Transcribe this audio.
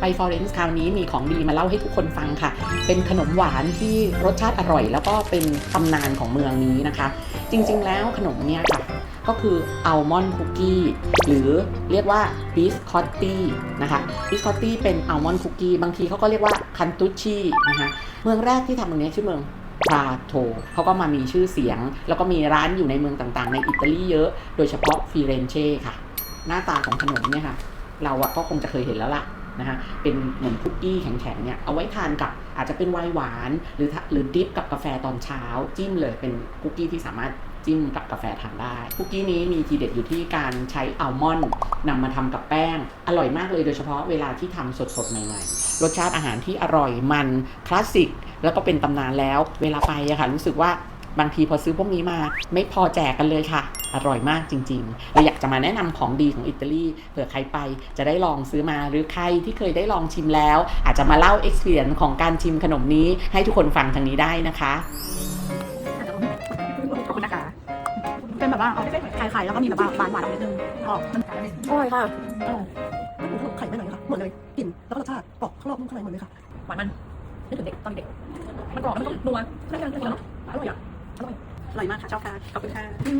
ไปฟลอเรนซ์คราวนี้มีของดีมาเล่าให้ทุกคนฟังค่ะ เป็นขนมหวานที่รสชาติอร่อย แล้วก็เป็นตำนานของเมืองนี้นะคะ จริงๆ แล้วขนมเนี่ยค่ะก็คืออัลมอนด์คุกกี้หรือเรียกว่าบิสคอตตี้นะคะบิสคอตตี้เป็นอัลมอนด์คุกกี้บางทีเขาก็เรียกว่าคันตุชชีนะคะเมืองแรกที่ทำตรงนี้ชื่อเมืองปราโทเขาก็มามีชื่อเสียง แล้วก็มีร้านอยู่ในเมืองต่างๆ ในอิตาลีเยอะ โดยเฉพาะฟิเรนเช่ค่ะ หน้าตาของขนมเนี่ยค่ะ เราอะก็คงจะเคยเห็นแล้วล่ะ นะคะเป็นเหมือนคุกกี้แข็งๆเนี่ยเอาไว้ทานกับอาจจะเป็นไวน์หวาน หรือหรือดิฟกับกาแฟตอนเช้า จิ้มเลยเป็นคุกกี้ที่สามารถจิ้มกับกาแฟทานได้คุกกี้นี้มีทีเด็ดอยู่ที่การใช้อัลมอนด์นำมาทำกับแป้ง อร่อยมากเลยโดยเฉพาะเวลาที่ทำสดๆ ใหม่ๆ รสชาติอาหารที่อร่อยมันคลาสสิก แล้วก็เป็นตำนานแล้ว เวลาไปอะค่ะรู้สึกว่า บางทีพอซื้อพวกนี้มาไม่พอแจกกันเลยค่ะ อร่อยมากจริงๆเลยอยากจะมาแนะนำของดีของอิตาลีเผื่อใครไปจะได้ลองซื้อมาหรือใครที่เคยได้ลองชิมแล้ว อาจจะมาเล่า experience ของการชิมขนมนี้ ให้ทุกคนฟังทางนี้ได้นะคะขอบคุณนะคะเป็นแบบว่าไข่ไข่แล้วก็มีแบบว่าหวานหวานๆนิดนึงออกมันอร่อยค่ะอร่อยไม่ถูกไข่ไม่เหมือนเลยค่ะเหมือนเลยกลิ่นแล้วก็รสชาติกรอบข้างนอกนุ่มข้างในเหมือนเลยค่ะหวานมันนึกถึงเด็กตอนเด็กมันกรอบแล้วมันก็นัวพนักงานเยอะเนาะอร่อยอะ อร่อย อร่อยมากค่ะ ชอบค่ะ ขอบคุณค่ะ